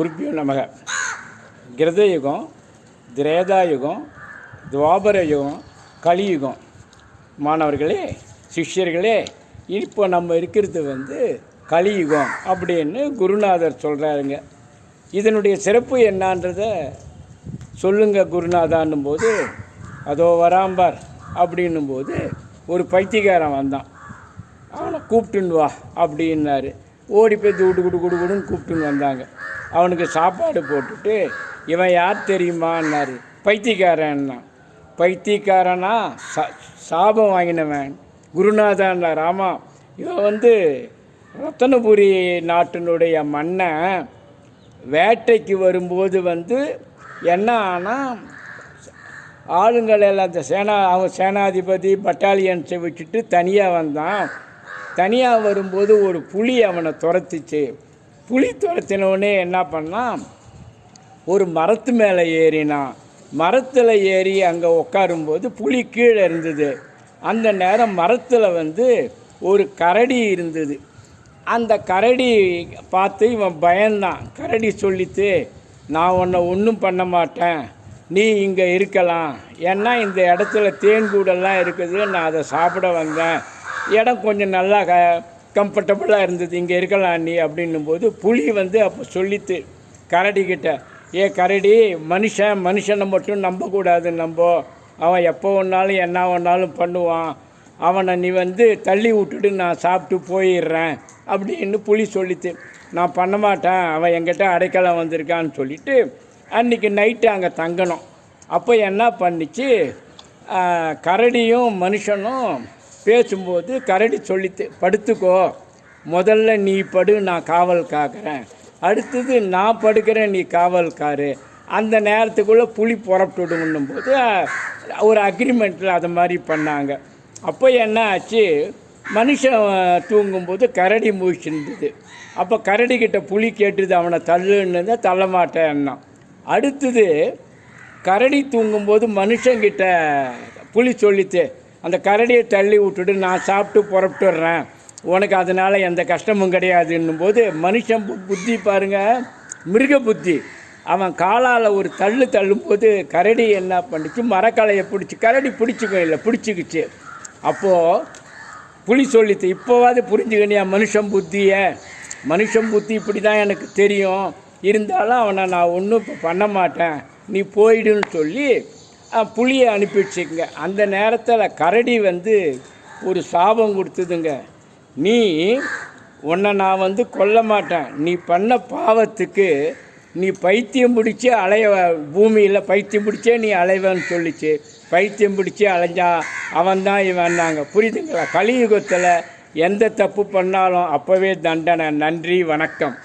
குருப்பியோ நமக. கிருதயுகம் திரேதாயுகம் துவாபர யுகம் கலியுகம். மாணவர்களே சிஷ்யர்களே இப்போ நம்ம இருக்கிறது வந்து கலியுகம் அப்படின்னு குருநாதர் சொல்கிறாருங்க இதனுடைய சிறப்பு என்னான்றத சொல்லுங்க குருநாதான்னும் போது அதோ வராம்பார் அப்படின்னும் போது ஒரு பைத்தியகாரம் வந்தான். அவனை கூப்பிட்டுன்னு வா அப்படின்னாரு. ஓடி போய் துடு குடு குடு குடுன்னு கூப்பிட்டுன்னு வந்தாங்க. அவனுக்கு சாப்பாடு போட்டுட்டு இவன் யார் தெரியுமான்னாரு. பைத்தியக்காரன்னா. பைத்தியக்காரனா சா சாபம் வாங்கினவன். குருநாதன்ல ராமா. இவன் வந்து ரத்தனபுரி நாட்டினுடைய மன்னன். வேட்டைக்கு வரும்போது வந்து என்ன ஆனால் ஆளுங்களெல்லாம் எல்லாம் சேனா அவன் சேனாதிபதி பட்டாலியன்ஸை விட்டுட்டு தனியாக வந்தான். தனியாக வரும்போது ஒரு புலி அவனை துரத்துச்சு. புலி துரத்தினவுடனே என்ன பண்ணான் ஒரு மரத்து மேலே ஏறினான் மரத்தில் ஏறி அங்கே உட்காரும்போது புலி கீழே இருந்தது. அந்த நேரம் மரத்தில் வந்து ஒரு கரடி இருந்தது. அந்த கரடி பார்த்து இவன் பயந்தான். கரடி சொல்லித்து நான் உன்னை ஒன்றும் பண்ண மாட்டேன். நீ இங்கே இருக்கலாம். ஏன்னா இந்த இடத்துல தேன் கூடெல்லாம் இருக்குது. நான் அதை சாப்பிட வந்தேன். இடம் கொஞ்சம் நல்லா க கம்ஃபர்டபுளாக இருந்தது. இங்கே இருக்கலாம் நீ அப்படின்னும் போது புலி வந்து அப்போ சொல்லித்து கரடிக்கிட்ட ஏ கரடி மனுஷன் மனுஷனை மட்டும் நம்பக்கூடாது நம்ப. அவன் எப்போ ஒன்றாலும் என்ன ஒன்றாலும் பண்ணுவான். அவனை நீ வந்து தள்ளி விட்டுட்டு நான் சாப்பிட்டு போயிடுறேன். அப்படின்னு புலி சொல்லித்து நான் பண்ண மாட்டேன். அவன் எங்கிட்ட அடைக்கலம் வந்திருக்கான்னு சொல்லிட்டு அன்றைக்கி நைட்டு அங்கே தங்கணும். அப்போ என்ன பண்ணிச்சு? கரடியும் மனுஷனும் பேசும்போது கரடி சொல்லித்து படுத்துக்கோ. முதல்ல நீ படு நான் காவல் காக்கிறேன். அடுத்தது நான் படுக்கிறேன் நீ காவல்காரு அந்த நேரத்துக்குள்ளே புலி புறப்பட்டுடுங்கன்னும் போது ஒரு அக்ரிமெண்ட்டில் அது மாதிரி பண்ணாங்க. அப்போ என்ன ஆச்சு? மனுஷன் தூங்கும்போது கரடி முழிச்சிருந்தது. அப்போ கரடிக்கிட்ட புளி கேட்டுது அவனை தள்ளுன்னு தள்ள மாட்டேன்னா. அடுத்தது கரடி தூங்கும்போது மனுஷங்கிட்ட புளி சொல்லித்து அந்த கரடியை தள்ளி விட்டுட்டு நான் சாப்பிட்டு புறப்பட்டுடுறேன். உனக்கு அதனால் எந்த கஷ்டமும் கிடையாதுன்னும் போது மனுஷன் பு- புத்தி பாருங்க. மிருக புத்தி. அவன் காலால் ஒரு தள்ளு தள்ளும்போது கரடி என்ன பண்ணிச்சு? மரக்கலையை பிடிச்சி கரடி பிடிச்சிக்கும் இல்லை பிடிச்சிக்கிச்சு. அப்போது புலி சொல்லித்து இப்போவாது புரிஞ்சுக்கணியா மனுஷன் புத்தியை? மனுஷன் புத்தி இப்படி தான் எனக்கு தெரியும். இருந்தாலும் அவனை நான் ஒன்றும் இப்போ பண்ண மாட்டேன். நீ போயிடுன்னு சொல்லி புளியை புலியை அனுப்பிடுச்சுங்க அந்த நேரத்தில் கரடி வந்து ஒரு சாபம் கொடுத்ததுங்க. நீ உன்னை நான் வந்து கொல்ல மாட்டேன். நீ பண்ண பாவத்துக்கு நீ பைத்தியம் பிடிச்சி அலைய பூமியில் பைத்தியம் பிடிச்சே நீ அலைவன்னு சொல்லிச்சு. பைத்தியம் பிடிச்சி அலைஞ்சா அவன்தான் இவன்னாங்க. புரியுதுங்களா? கலியுகத்தில் எந்த தப்பு பண்ணாலும் அப்போவே தண்டனை. நன்றி வணக்கம்.